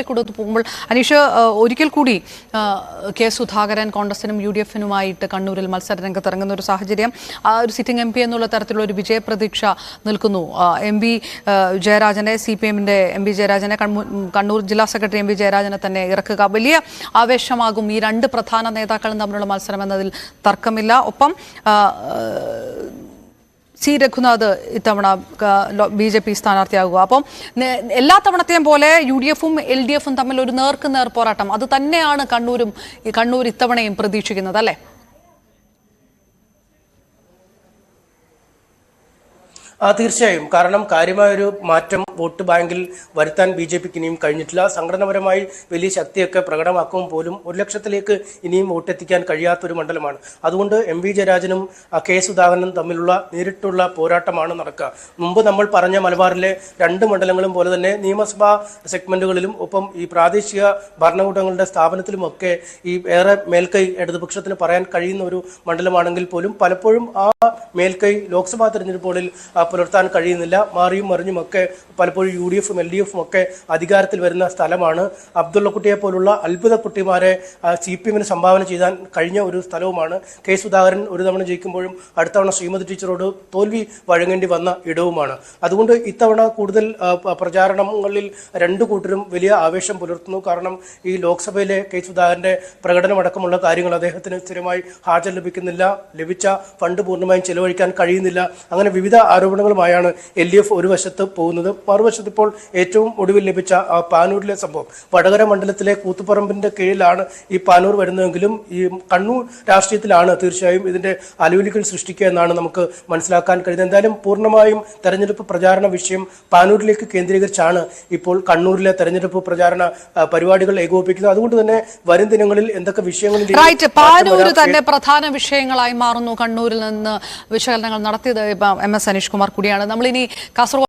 കൂടെ പോകുമ്പോൾ അനീഷ് ഒരിക്കൽ കൂടി കെ സുധാകരൻ കോൺഗ്രസിനും യു ഡി എഫിനുമായിട്ട് കണ്ണൂരിൽ മത്സര രംഗത്ത് ഇറങ്ങുന്ന ഒരു സാഹചര്യം ആ ഒരു സിറ്റിംഗ് എം പി എന്നുള്ള തരത്തിലുള്ള ഒരു വിജയപ്രതീക്ഷ നിൽക്കുന്നു. എം പി ജയരാജനെ സി പി എമ്മിന്റെ എം പി ജയരാജനെ കണ്ണൂർ ജില്ലാ സെക്രട്ടറി എം പി ജയരാജനെ തന്നെ ഇറക്കുക. വലിയ ആവേശമാകും ഈ രണ്ട് പ്രധാന നേതാക്കളും തമ്മിലുള്ള മത്സരം എന്നതിൽ തർക്കമില്ല. ഒപ്പം സി രഘുനാഥ് ഇത്തവണ ബി ജെ പി സ്ഥാനാർത്ഥിയാകുക. അപ്പം എല്ലാ തവണത്തെയും പോലെ യു ഡി എഫും എൽ ഡി എഫും തമ്മിൽ ഒരു നേർക്ക് നേർ പോരാട്ടം. അത് തന്നെയാണ് കണ്ണൂരും കണ്ണൂർ ഇത്തവണയും പ്രതീക്ഷിക്കുന്നത് അല്ലേ? ആ തീർച്ചയായും. കാരണം കാര്യമായൊരു മാറ്റം വോട്ട് ബാങ്കിൽ വരുത്താൻ ബി ജെ പിക്ക് ഇനിയും കഴിഞ്ഞിട്ടില്ല. സംഘടനാപരമായി വലിയ ശക്തിയൊക്കെ പ്രകടമാക്കുമ്പോൾ പോലും ഒരു ലക്ഷത്തിലേക്ക് ഇനിയും വോട്ടെത്തിക്കാൻ കഴിയാത്തൊരു മണ്ഡലമാണ്. അതുകൊണ്ട് എം വി ജയരാജനും കെ സുധാകരനും തമ്മിലുള്ള നേരിട്ടുള്ള പോരാട്ടമാണ് നടക്കുക. മുമ്പ് നമ്മൾ പറഞ്ഞ മലബാറിലെ രണ്ട് മണ്ഡലങ്ങളും പോലെ തന്നെ നിയമസഭാ സെഗ്മെന്റുകളിലും ഒപ്പം ഈ പ്രാദേശിക ഭരണകൂടങ്ങളുടെ സ്ഥാപനത്തിലുമൊക്കെ ഈ ഏറെ മേൽക്കൈ ഇടതുപക്ഷത്തിന് പറയാൻ കഴിയുന്ന ഒരു മണ്ഡലമാണെങ്കിൽ പോലും പലപ്പോഴും ആ മേൽക്കൈ ലോക്സഭാ തെരഞ്ഞെടുപ്പുകളിൽ പുലർത്താൻ കഴിയുന്നില്ല. മാറിയും മറിഞ്ഞും ഒക്കെ പലപ്പോഴും യു ഡി എഫും എൽ ഡി എഫും ഒക്കെ അധികാരത്തിൽ വരുന്ന സ്ഥലമാണ്. അബ്ദുള്ളക്കുട്ടിയെ പോലുള്ള അത്ഭുത കുട്ടിമാരെ സി പി എമ്മിന് സംഭാവന ചെയ്യാൻ കഴിഞ്ഞ ഒരു സ്ഥലവുമാണ്. കെ സുധാകരൻ ഒരു തവണ ജയിക്കുമ്പോഴും അടുത്ത തവണ ശ്രീമതി ടീച്ചറോട് തോൽവി വഴങ്ങേണ്ടി വന്ന ഇടവുമാണ്. അതുകൊണ്ട് ഇത്തവണ കൂടുതൽ പ്രചാരണങ്ങളിൽ രണ്ടു കൂട്ടരും വലിയ ആവേശം പുലർത്തുന്നു. കാരണം ഈ ലോക്സഭയിലെ കെ സുധാകരന്റെ പ്രകടനമടക്കമുള്ള കാര്യങ്ങൾ അദ്ദേഹത്തിന് സ്ഥിരമായി ഹാജർ ലഭിക്കുന്നില്ല. ലഭിച്ച ഫണ്ട് പൂർണമായും ചെലവഴിക്കാൻ കഴിയുന്നില്ല. അങ്ങനെ വിവിധ ആരോപണങ്ങളുമായാണ് എൽ ഡി എഫ് ഒരു വശത്ത് പോകുന്നത്. മറുവശത്ത് ഇപ്പോൾ ഏറ്റവും ഒടുവിൽ ലഭിച്ച പാനൂരിലെ സംഭവം. വടകര മണ്ഡലത്തിലെ കൂത്തുപറമ്പിന്റെ കീഴിലാണ് ഈ പാനൂർ വരുന്നതെങ്കിലും ഈ കണ്ണൂർ രാഷ്ട്രീയത്തിലാണ് തീർച്ചയായും ഇതിന്റെ അലുവലികൾ സൃഷ്ടിക്കുക എന്നാണ് നമുക്ക് മനസ്സിലാക്കാൻ കഴിയുന്നത്. എന്തായാലും പൂർണമായും തെരഞ്ഞെടുപ്പ് പ്രചാരണ വിഷയം പാനൂരിലേക്ക് കേന്ദ്രീകരിച്ചാണ് ഇപ്പോൾ കണ്ണൂരിലെ തെരഞ്ഞെടുപ്പ് പ്രചാരണ പരിപാടികൾ ഏകോപിപ്പിക്കുന്നത്. അതുകൊണ്ട് തന്നെ വരും ദിനങ്ങളിൽ എന്തൊക്കെ വിഷയങ്ങൾ പാനൂര് തന്നെ പ്രധാന വിഷയങ്ങളായി മാറുന്നു കണ്ണൂരിൽ നിന്ന് വിശകലനങ്ങൾ നടത്തിയത് എം എസ് അനീഷ് കുമാർ കൂടിയാണ്. നമ്മളിനി കാസർഗോഡ്